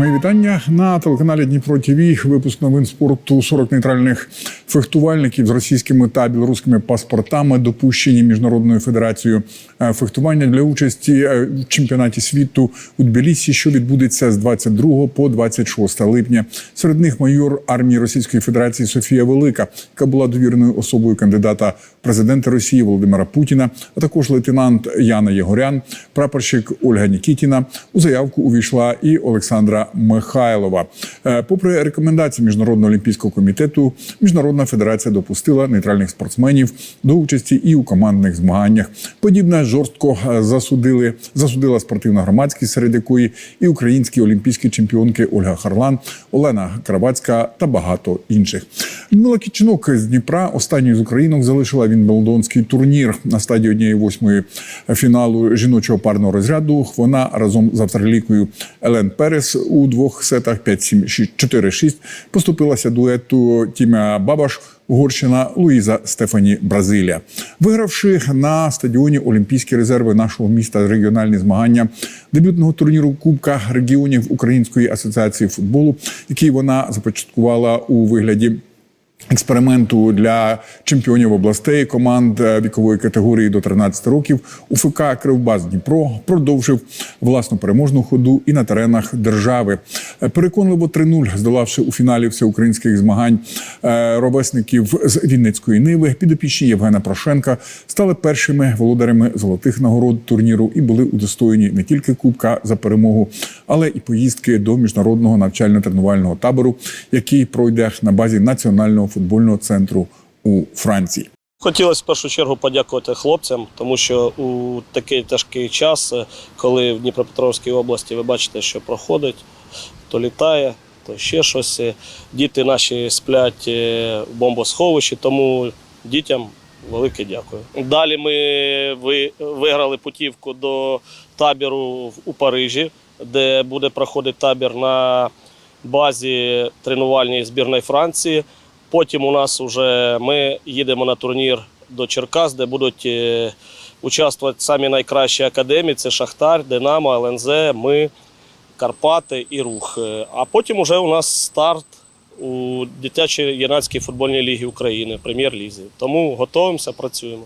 Мої вітання на телеканалі Дніпро ТВ. Випуск новин спорту 40 нейтральних фехтувальників з російськими та білоруськими паспортами допущені міжнародною федерацією е, фехтування для участі е, в чемпіонаті світу у Тбілісі, що відбудеться з 22 по 26 липня. Серед них майор армії Російської Федерації Софія Велика, яка була довіреною особою кандидата в президенти Росії Володимира Путіна, а також лейтенант Яна Єгорян, прапорщик Ольга Нікітіна. У заявку увійшла і Олександра Михайлова. Е, Попри рекомендації Міжнародного олімпійського комітету, Міжнародна федерація допустила нейтральних спортсменів до участі і у командних змаганнях. Подібне жорстко е, засудили засудила спортивна громадськість, серед якої і українські олімпійські чемпіонки Ольга Харлан, Олена Кравацька та багато інших. Людмила Кічинок з Дніпра, останньою з українок, залишила Вінбелдонський турнір на стадії однієї восьмої фіналу жіночого парного розряду. Вона разом з австралійкою Елен Перес у двох сетах 5-7, 4-6 поступилася дуету Тіма Бабаш. Угорщина Луїза Стефані Бразилія, вигравши на стадіоні Олімпійські резерви нашого міста регіональні змагання дебютного турніру Кубка регіонів Української асоціації футболу, який вона започаткувала у вигляді. Експерименту для чемпіонів областей команд е, вікової категорії до 13 років УФК Кривбас Дніпро продовжив власну переможну ходу і на теренах держави. Е, Переконливо 3-0, здолавши у фіналі всеукраїнських змагань е, ровесників з Вінницької Ниви, підопічні Євгена Прошенка стали першими володарями золотих нагород турніру і були удостоєні не тільки кубка за перемогу, але і поїздки до міжнародного навчально-тренувального табору, який пройде на базі національного футбольного центру у Франції. Хотілося в першу чергу подякувати хлопцям, тому що у такий тяжкий час, е, коли в Дніпропетровській області ви бачите, що проходить, то літає, то ще щось. е, Діти наші сплять е, в бомбосховищі, тому дітям велике дякую. Далі ми виграли путівку до табору в- у Парижі, де буде проходити табір на базі тренувальній збірної Франції. Потім у нас вже ми їдемо на турнір до Черкас, де будуть е, участвувати самі найкращі академії: це Шахтар, Динамо, ЛНЗ, ми, Карпати і Рух. Е, А потім уже у нас старт у дитячій юнацькій футбольній лігі України, прем'єр-лізі. Тому готуємося, працюємо.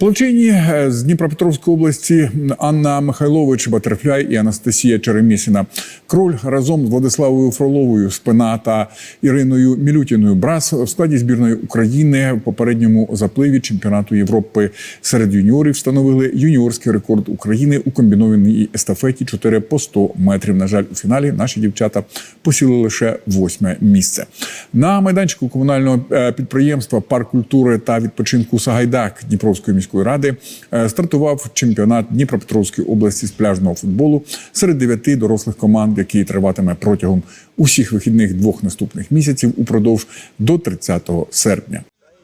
Плавчині е, з Дніпропетровської області Анна Михайлович, Батерфляй і Анастасія Черемісіна. Кроль разом з Владиславою Фроловою, Спина та Іриною Мілютіною Брас в складі збірної України в попередньому запливі чемпіонату Європи серед юніорів встановили юніорський рекорд України у комбінованій естафеті 4 по 100 метрів. На жаль, у фіналі наші дівчата посіли лише восьме місце. На майданчику комунального е, підприємства Парк культури та відпочинку Сагайдак Дніпровської міської ради е, стартував чемпіонат Дніпропетровської області з пляжного футболу серед дев'яти дорослих команд, який триватиме протягом усіх вихідних двох наступних місяців упродовж до 30 серпня.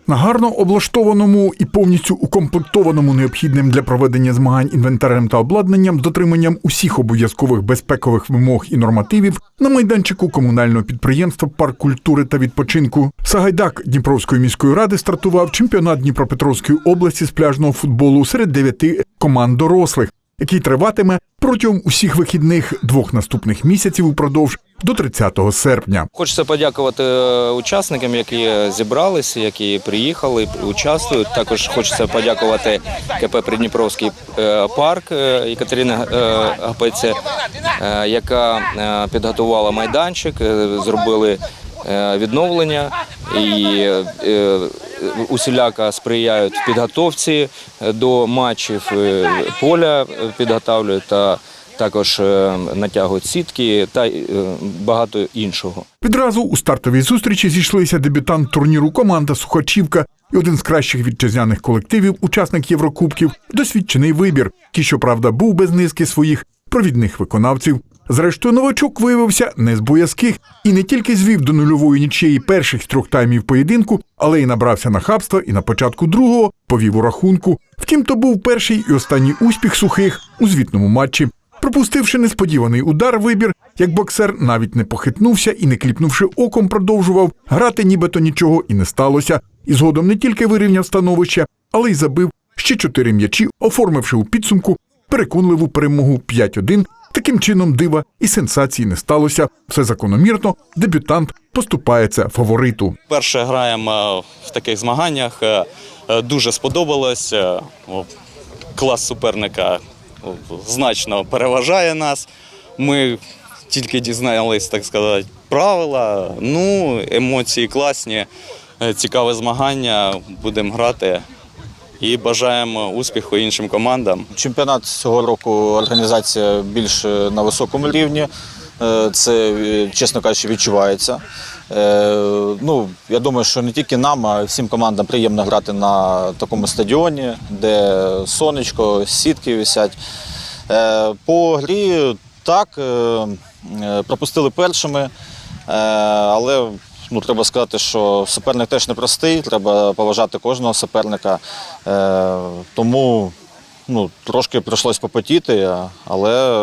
На гарно облаштованому і повністю укомплектованому необхідним для проведення змагань інвентарем та обладнанням дотриманням усіх обов'язкових безпекових вимог і нормативів на майданчику комунального підприємства Парк культури та відпочинку Сагайдак Дніпровської міської ради стартував чемпіонат Дніпропетровської області з пляжного футболу серед дев'яти команд дорослих, який триватиме протягом усіх вихідних двох наступних місяців упродовж до 30 серпня. Хочеться подякувати е, учасникам, які зібралися, які приїхали, участвують. Також хочеться подякувати КП Придніпровський е, парк е, Екатерини е, е, яка підготувала майданчик, зробили відновлення і е, усіляко сприяють підготовці до матчів е, поля, е, підготовлюють та також е, натягують сітки та е, багато іншого. Відразу у стартовій зустрічі зійшлися дебютант турніру команда Сухачівка і один з кращих вітчизняних колективів, учасник Єврокубків, досвідчений вибір, який, щоправда, був без низки своїх провідних виконавців. Зрештою, новачок виявився не з боязких і не тільки звів до нульової нічиї перших трьох таймів поєдинку, але й набрався нахабства і на початку другого повів у рахунку. Втім, то був перший і останній успіх сухих у звітному матчі. Пропустивши несподіваний удар, вибір, як боксер навіть не похитнувся і, не кліпнувши оком, продовжував грати, нібито нічого і не сталося. І згодом не тільки вирівняв становище, але й забив ще чотири м'ячі, оформивши у підсумку переконливу перемогу 5-1 Таким чином, дива і сенсації не сталося. Все закономірно. Дебютант поступається фавориту. Перше граємо в таких змаганнях. е, е, Дуже сподобалось. е, Клас суперника значно переважає нас. Ми тільки дізнались, так сказати, правила. Ну, емоції класні, е, цікаве змагання. Будемо грати і бажаємо успіху іншим командам. Чемпіонат цього року організація більш е, на високому рівні. Е, Це, е, чесно кажучи, відчувається. Ну, я думаю, що не тільки нам, а всім командам приємно грати на такому стадіоні, де сонечко, сітки висять. По грі так, пропустили першими, але ну, треба сказати, що суперник теж непростий, треба поважати кожного суперника. Е, Тому ну, трошки прийшлось попотіти, але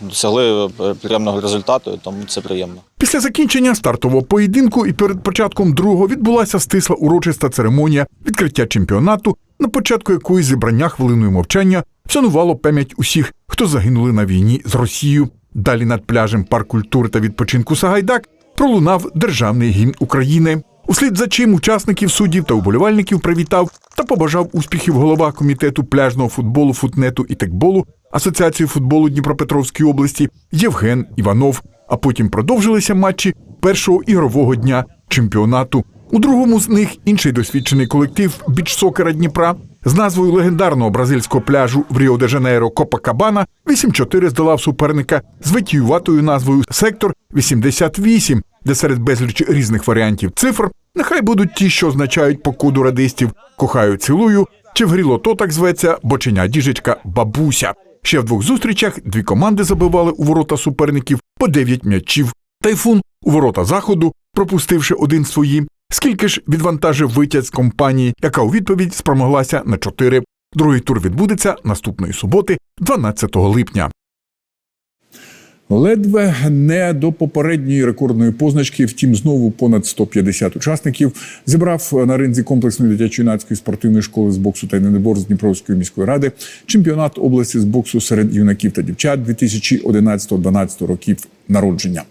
досягли приємного результату, тому це приємно. Після закінчення стартового поєдинку і перед початком другого відбулася стисла урочиста церемонія відкриття чемпіонату, на початку якої зібрання хвилиною мовчання вшанувало пам'ять усіх, хто загинули на війні з Росією. Далі над пляжем парк культури та відпочинку Сагайдак пролунав державний гімн України. Услід за чим учасників суддів та уболівальників привітав та побажав успіхів голова комітету пляжного футболу, футнету і текболу Асоціації футболу Дніпропетровської області Євген Іванов. А потім продовжилися матчі першого ігрового дня чемпіонату. У другому з них інший досвідчений колектив бічсокера Дніпра з назвою легендарного бразильського пляжу в Ріо де Жанейро Копакабана 8-4 здолав суперника з витіюватою назвою Сектор 88, де серед безлічі різних варіантів цифр нехай будуть ті, що означають по коду радистів Кохаю, цілую чи в грі лото так зветься боченя діжечка бабуся. Ще в двох зустрічах дві команди забивали у ворота суперників по 9 м'ячів. Тайфун у ворота заходу, пропустивши один свої. Скільки ж відвантажив витязь компанії, яка у відповідь спромоглася на 4. Другий тур відбудеться наступної суботи, 12 липня. Ледве не до попередньої рекордної позначки, втім, знову понад 150 учасників зібрав на ринзі комплексної дитячо-юнацької спортивної школи з боксу та єдиноборств з Дніпровської міської ради чемпіонат області з боксу серед юнаків та дівчат 2011-12 років народження.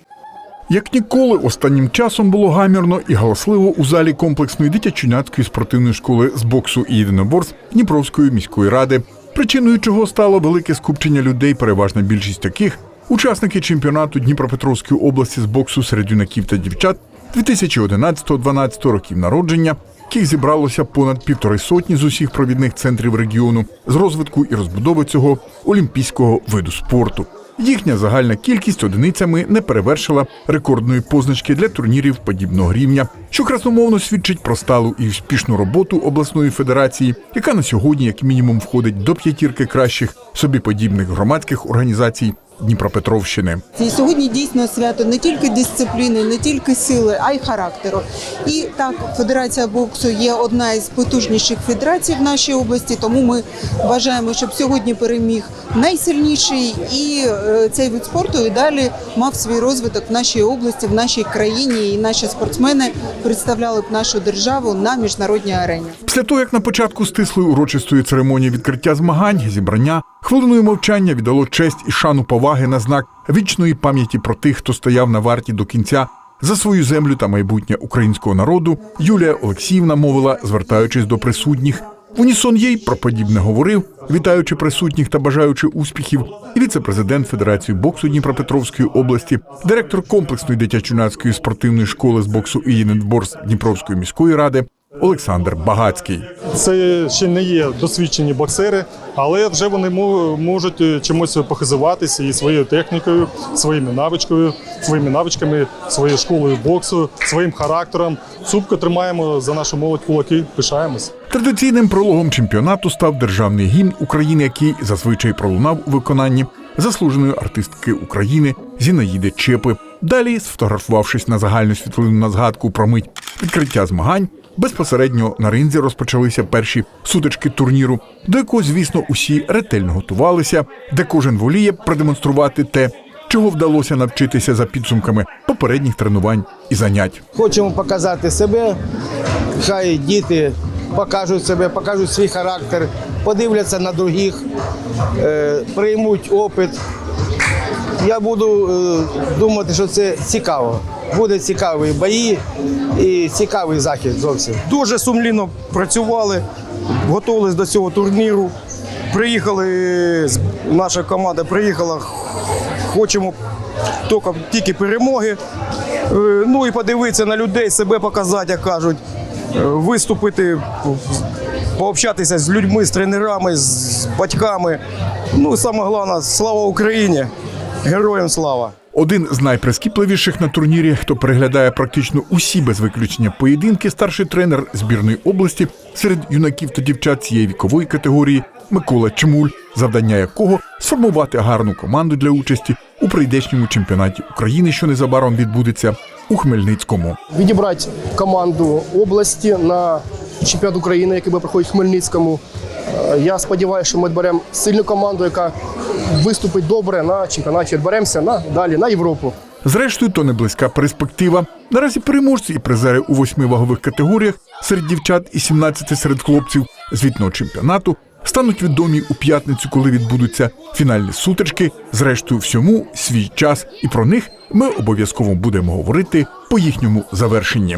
Як ніколи, останнім часом було гамірно і галасливо у залі комплексної дитячо-юнацької спортивної школи з боксу і єдиноборств Дніпровської міської ради, причиною чого стало велике скупчення людей, переважна більшість таких учасники чемпіонату Дніпропетровської області з боксу серед юнаків та дівчат 2011-12 років народження, яких зібралося понад півтори сотні з усіх провідних центрів регіону з розвитку і розбудови цього олімпійського виду спорту. Їхня загальна кількість одиницями не перевершила рекордної позначки для турнірів подібного рівня, що красномовно свідчить про сталу і успішну роботу обласної федерації, яка на сьогодні, як мінімум, входить до п'ятірки кращих собі подібних громадських організацій Дніпропетровщини. І сьогодні дійсно свято не тільки дисципліни, не тільки сили, а й характеру. І так, Федерація боксу є одна із потужніших федерацій в нашій області. Тому ми вважаємо, щоб сьогодні переміг найсильніший, і е, цей вид спорту і далі мав свій розвиток в нашій області, в нашій країні. І наші спортсмени представляли б нашу державу на міжнародній арені. Після того, як на початку стислої урочистої церемонії відкриття змагань, зібрання хвилиною мовчання віддало честь і шану поваги на знак вічної пам'яті про тих, хто стояв на варті до кінця за свою землю та майбутнє українського народу. Юлія Олексіївна мовила, звертаючись до присутніх. Унісон їй про подібне говорив, вітаючи присутніх та бажаючи успіхів, і віце-президент Федерації боксу Дніпропетровської області, директор комплексної дитячо-юнацької спортивної школи з боксу і єдиноборств Дніпровської міської ради Олександр Багацький. Це ще не є досвідчені боксери, але вже вони можуть е, чимось похизуватися і своєю технікою, своїми навичкою, своїми навичками, своєю школою боксу, своїм характером. Цупко тримаємо за нашу молодь кулаки, пишаємось. Традиційним прологом чемпіонату став державний гімн України, який зазвичай пролунав у виконанні заслуженої артистки України Зінаїди Чепи. Далі, сфотографувавшись на загальну світлину на згадку про мить відкриття змагань, безпосередньо на ринзі розпочалися перші сутички турніру, до якого, звісно, усі ретельно готувалися, де кожен воліє продемонструвати те, чого вдалося навчитися за підсумками попередніх тренувань і занять. Хочемо показати себе, хай діти покажуть себе, покажуть свій характер, подивляться на других, е, приймуть опит я буду е, думати, що це цікаво. Буде цікаві бої і цікавий захід зовсім. Дуже сумлінно працювали, готувалися до цього турніру. Приїхали, наша команда приїхала, хочемо тільки, перемоги. Е, Ну і подивитися на людей, себе показати, як кажуть, Е, виступити, пообщатися з людьми, з тренерами, з батьками. Ну саме головне, слава Україні! Героям слава! Один з найприскіпливіших на турнірі, хто переглядає практично усі без виключення поєдинки, старший тренер збірної області серед юнаків та дівчат цієї вікової категорії Микола Чмуль, завдання якого сформувати гарну команду для участі у прийдешньому чемпіонаті України, що незабаром відбудеться у Хмельницькому. відібрати команду області на чемпіонат України, який буде проходити в Хмельницькому. Е, Я сподіваюся, що ми беремо сильну команду, яка виступить добре на чемпіонаті. Беремося на далі на Європу. Зрештою, то не близька перспектива. Наразі переможці і призери у восьми вагових категоріях серед дівчат і 17 серед хлопців звітного чемпіонату стануть відомі у п'ятницю, коли відбудуться фінальні сутички. Зрештою, всьому свій час, і про них ми обов'язково будемо говорити по їхньому завершенні.